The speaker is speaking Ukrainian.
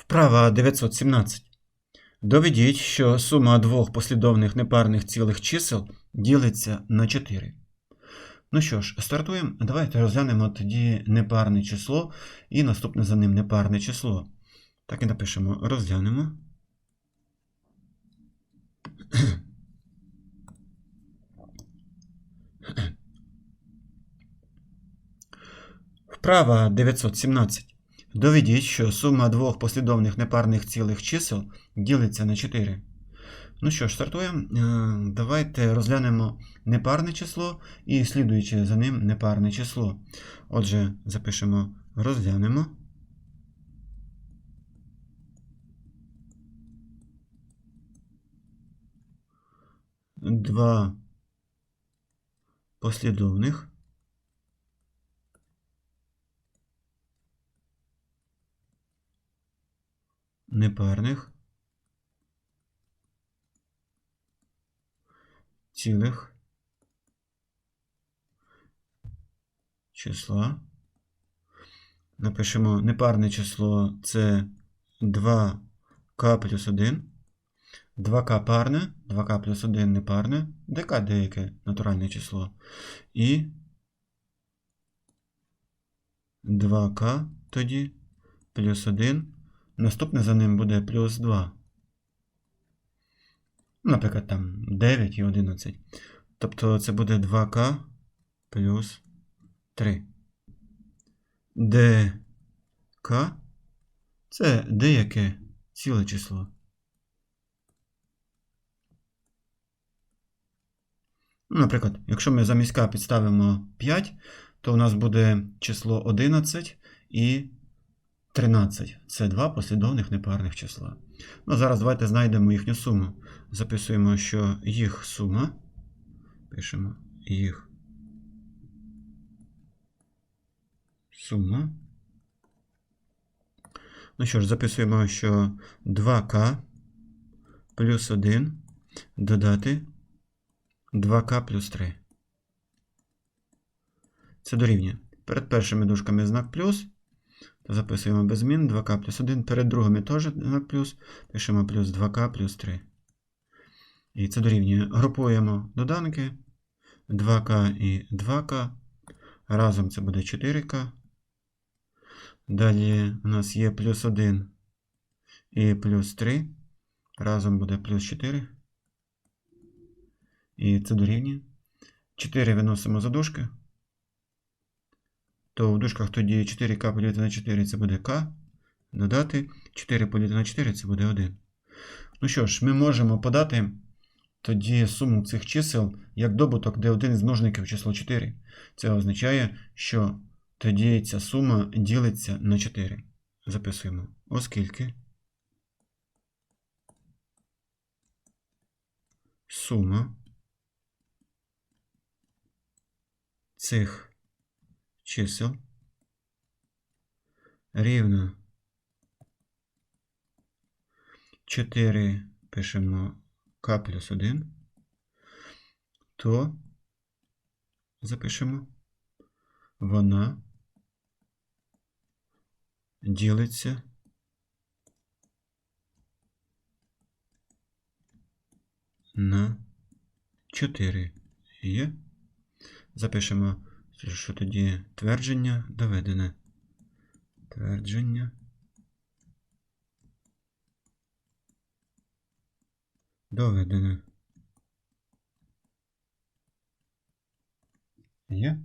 Вправа 917. Доведіть, що сума двох послідовних непарних цілих чисел ділиться на 4. Ну що ж, стартуємо. Давайте розглянемо тоді непарне число і наступне за ним непарне число. Так і напишемо розглянемо. Вправа 917. Доведіть, що сума двох послідовних непарних цілих чисел ділиться на 4. Ну що ж, стартуємо. Е, Давайте розглянемо непарне число і слідуюче за ним непарне число. Отже, запишемо розглянемо. Два послідовних непарних цілих числа. Напишемо непарне число це 2к плюс 1. 2к парне, 2к плюс 1 непарне, дк деяке натуральне число. І 2к тоді плюс 1. Наступне за ним буде плюс 2. Наприклад, там 9 і 11. Тобто це буде 2к плюс 3. ДК це деяке ціле число. Наприклад, якщо ми замість k підставимо 5, то у нас буде число 11 і 13. Це два послідовних непарних числа. Ну, зараз давайте знайдемо їхню суму. Записуємо, що їх сума. Пишемо їх сума. Ну що ж, записуємо, що 2к плюс 1 додати 2к плюс 3. Це дорівнює. Перед першими дужками знак плюс. То записуємо без змін 2к плюс 1. Перед другими теж знак плюс. Пишемо плюс 2к плюс 3. І це дорівнює. Групуємо доданки 2к і 2к. Разом це буде 4к. Далі у нас є плюс 1 і плюс 3. Разом буде плюс 4. І це дорівнює. 4 виносимо за дужки. То в дужках тоді 4к поділити на 4 це буде k. Додати 4 поділити на 4 це буде 1. Ну що ж, ми можемо подати тоді суму цих чисел як добуток, де один із множників число 4. Це означає, що тоді ця сума ділиться на 4. Записуємо. Оскільки сума цих чисел. Рівна 4 пишемо k плюс 1, то запишемо. Вона ділиться на 4 є. Запишемо, що тоді твердження доведене. Твердження доведене. Є.